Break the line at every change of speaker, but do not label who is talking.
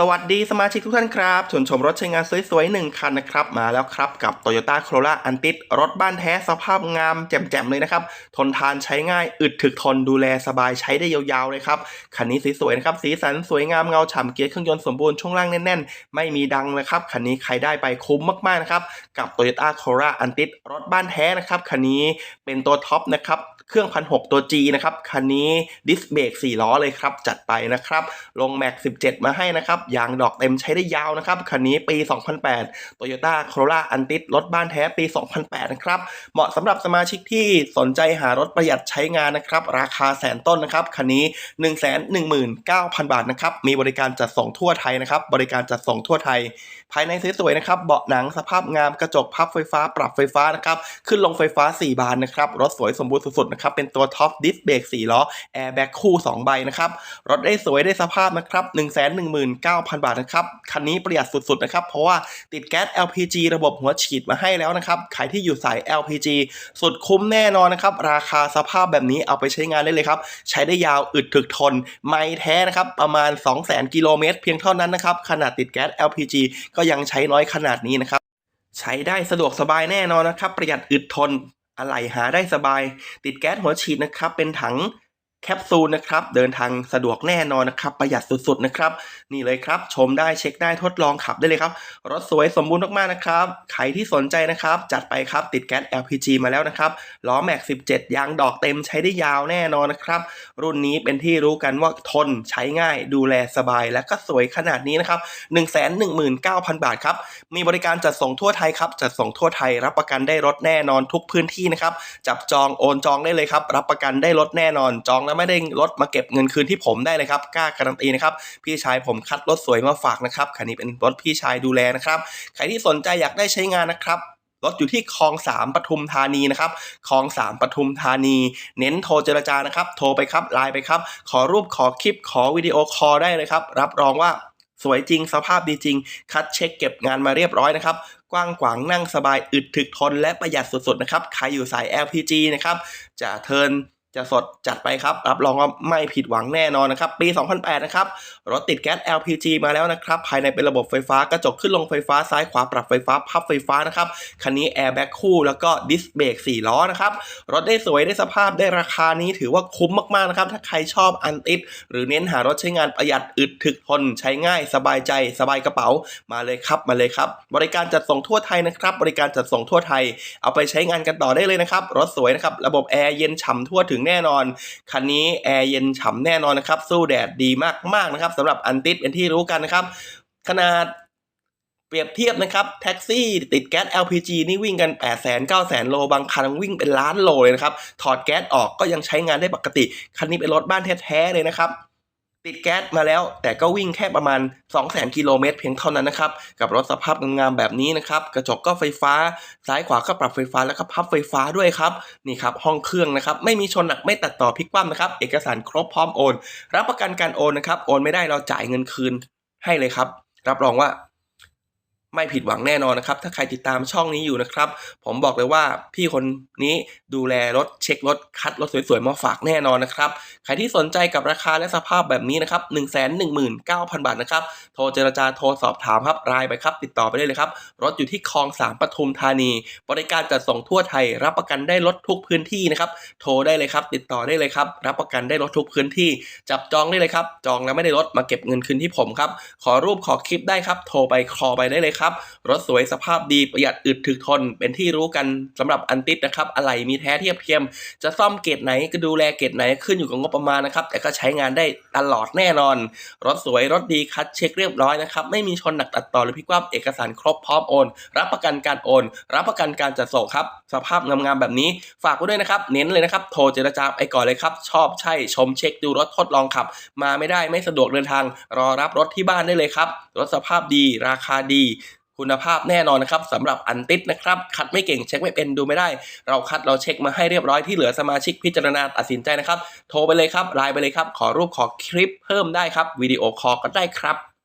สวัสดีสมาชิกทุกท่านครับชวนชมรถใช้งานสวยๆหนึ่งคันนะครับ มาแล้วครับกับ Toyota Corolla Antis รถบ้านแท้สภาพงามแจ่มๆเลยนะครับ ทนทานใช้ง่ายอึดถึกทนดูแลสบายใช้ได้ยาวๆเลยครับ คันนี้สวยๆนะครับ สีสันสวยงามเงาฉ่ำเกียร์เครื่องยนต์สมบูรณ์ช่วงล่างแน่นๆ ไม่มีดังนะครับ คันนี้ใครได้ไปคุ้มมากๆนะครับกับ Toyota Corolla Antis รถบ้านแท้นะครับคันนี้เป็นตัวท็อปนะครับ เครื่องพันหตัว G นะครับ คันนี้ดิสเบรก4ล้อเลยครับ จัดไปนะครับ ลงแม็ก17 มาให้นะครับ ยางดอกเต็มใช้ได้ยาวนะครับ คันนี้ปี 2008 Toyota Corolla Antis รถบ้านแท้ปี 2008 นะครับ เหมาะสำหรับสมาชิกที่สนใจหารถประหยัดใช้งานนะครับ ราคาแสนต้นนะครับ คันนี้ 119,000 บาทนะครับ มีบริการจัดส่งทั่วไทยนะครับ บริการจัดส่งทั่วไทย ภายในสวยๆนะครับ เบาะหนังสภาพงามกระจกพับไฟฟ้าปรับไฟฟ้านะครับ ขึ้นลงไฟฟ้า 4 บานนะครับ รถสวยสมบูรณ์สุดๆนะครับเป็นตัวท็อปดิสเบรก4ล้อแอร์แบ็กคู่ 2 ใบนะครับรถได้สวยได้สภาพนะครับ119,000 บาทนะครับคันนี้ประหยัดสุดๆนะครับเพราะว่าติดแก๊ส LPG ระบบหัวฉีดมาให้แล้วนะครับใครที่อยู่สาย LPG สุดคุ้มแน่นอนนะครับราคาสภาพแบบนี้เอาไปใช้งานได้เลยครับใช้ได้ยาวอึดถึกทน ไม่แท้นะครับประมาณ 200,000กิโลเมตรเพียงเท่านั้นนะครับขนาดติดแก๊ส LPG ก็ยังใช้น้อยขนาดนี้นะครับใช้ได้สะดวกสบายแน่นอนนะครับ ประหยัดอึดทน อะไหล่หาได้สบาย ติดแก๊สหัวฉีดนะครับ เป็นถัง แคปซูลนะครับเดินทางสะดวกแน่นอนนะครับ ประหยัดสุดๆนะครับ นี่เลยครับ ชมได้เช็คได้ทดลองขับได้เลยครับ รถสวยสมบูรณ์มากๆนะครับ ใครที่สนใจนะครับ จัดไปครับติดแก๊ส LPG มาแล้วนะครับล้อแม็ก 17 ยางดอกเต็มใช้ได้ยาวแน่นอนนะครับ รุ่นนี้เป็นที่รู้กันว่าทนใช้ง่าย ดูแลสบายและก็สวยขนาดนี้นะครับ 119,000 บาทครับ มีบริการจัดส่งทั่วไทยครับจัดส่งทั่วไทยรับประกันได้รถแน่นอนทุกพื้นที่นะครับจับจองโอนจองได้เลยครับรับประกันได้รถแน่นอนจองแล้วไม่ได้รถมาเก็บเงินคืนที่ผมได้เลยครับกล้าการันตีนะครับพี่ชายผมคัดรถสวยมาฝากนะครับคันนี้เป็นรถพี่ชายดูแลนะครับใครที่สนใจอยากได้ใช้งานนะครับรถอยู่ที่คลองสามปทุมธานีนะครับคลองสามปทุมธานี เน้นโทรเจรจานะครับ โทรไปครับไลน์ไปครับ ขอรูปขอคลิปขอวิดีโอคอลได้เลยครับ รับรองว่าสวยจริงสภาพดีจริง คัดเช็คเก็บงานมาเรียบร้อยนะครับ กว้างขวางนั่งสบายอึดถึกทนและประหยัดสุดๆนะครับ ใครอยู่สาย LPG นะครับ จะเทิน จะสดจัดไปครับ รับรองว่าไม่ผิดหวังแน่นอนนะครับ ปี 2008 นะครับ รถติดแก๊ส LPG มาแล้วนะครับ ภายในเป็นระบบไฟฟ้ากระจกขึ้นลงไฟฟ้าซ้ายขวาปรับไฟฟ้า พับไฟฟ้านะครับ คันนี้แอร์แบ็กคู่แล้วก็ดิสเบรก4 ล้อนะครับ รถได้สวยได้สภาพได้ราคานี้ถือว่าคุ้มมากๆนะครับ ถ้าใครชอบอันติด หรือเน้นหารถใช้งานประหยัดอึดถึกทนใช้ง่าย สบายใจ สบายกระเป๋ามาเลยครับมาเลยครับบริการจัดส่งทั่วไทยนะครับ บริการจัดส่งทั่วไทย เอาไปใช้งานกันต่อได้เลยนะครับรถสวยนะครับระบบแอร์เย็นฉ่ำทั่วถึงแน่นอน คันนี้แอร์เย็นฉ่ำแน่นอนนะครับ สู้แดดดีมากๆนะครับสำหรับอันติดเป็นที่รู้กันนะครับ ขนาดเปรียบเทียบนะครับแท็กซี่ติดแก๊ส LPG นี่วิ่งกัน 8 0 0 0 0 9 0 0 0 0 โล บางคันวิ่งเป็นล้านโลเลยนะครับ ถอดแก๊สออกก็ยังใช้งานได้ปกติ คันนี้เป็นรถบ้านแท้ๆเลยนะครับ ติดแก๊สมาแล้ว แต่ก็วิ่งแค่ประมาณ 200,000 กิโลเมตรเพียงเท่านั้นนะครับ กับรถสภาพงามๆแบบนี้นะครับ กระจกก็ไฟฟ้า ซ้ายขวาก็ปรับไฟฟ้าแล้วก็พับไฟฟ้าด้วยครับ นี่ครับ ห้องเครื่องนะครับ ไม่มีชนหนักไม่ตัดต่อพลิกคว่ำนะครับ เอกสารครบพร้อมโอน รับประกันการโอนนะครับ โอนไม่ได้เราจ่ายเงินคืนให้เลยครับ รับรองว่า ไม่ผิดหวังแน่นอนนะครับ ถ้าใครติดตามช่องนี้อยู่นะครับ ผมบอกเลยว่าพี่คนนี้ดูแลรถเช็ครถคัดรถสวยๆมาฝากแน่นอนนะครับ ใครที่สนใจกับราคาและสภาพแบบนี้นะครับ 1 1 9 0 0 0 บาทนะครับ โทรเจรจาโทรสอบถามครับรายไปครับ ติดต่อไปได้เลยครับ รถอยู่ที่คลองสามปทุมธานี บริการจัดส่งทั่วไทย รับประกันได้รถทุกพื้นที่นะครับ โทรได้เลยครับ ติดต่อได้เลยครับ รับประกันได้รถทุกพื้นที่ จับจองได้เลยครับ จองแล้วไม่ได้รถมาเก็บเงินคืนที่ผมครับ ขอรูปขอคลิปได้ครับ โทรไปคอไปได้เลยครับรถสวยสภาพดีประหยัดอึดถึกทน เป็นที่รู้กันสำหรับอันติดนะครับอะไหล่มีแท้เทียบเทียม จะซ่อมเกรดไหนก็ดูแลเกรดไหนขึ้นอยู่กับงบประมาณนะครับ แต่ก็ใช้งานได้ตลอดแน่นอน รถสวยรถดีคัดเช็คเรียบร้อยนะครับ ไม่มีชนหนักตัดต่อหรือพิกว่ำเอกสารครบพร้อมโอน รับประกันการโอน รับประกันการจัดส่งครับสภาพงามๆแบบนี้ฝากไว้ด้วยนะครับ เน้นเลยนะครับ โทรเจรจาไปก่อนเลยครับ ชอบใช่ชมเช็คดูรถทดลองขับ มาไม่ได้ไม่สะดวกเดินทาง รอรับรถที่บ้านได้เลยครับ รถสภาพดี ราคาดี คุณภาพแน่นอนนะครับสำหรับอันติดนะครับ คัดไม่เก่งเช็คไม่เป็นดูไม่ได้ เราคัดเราเช็คมาให้เรียบร้อยที่เหลือสมาชิกพิจารณาตัดสินใจนะครับ โทรไปเลยครับไลน์ไปเลยครับ ขอรูปขอคลิปเพิ่มได้ครับวิดีโอคอลก็ได้ครับ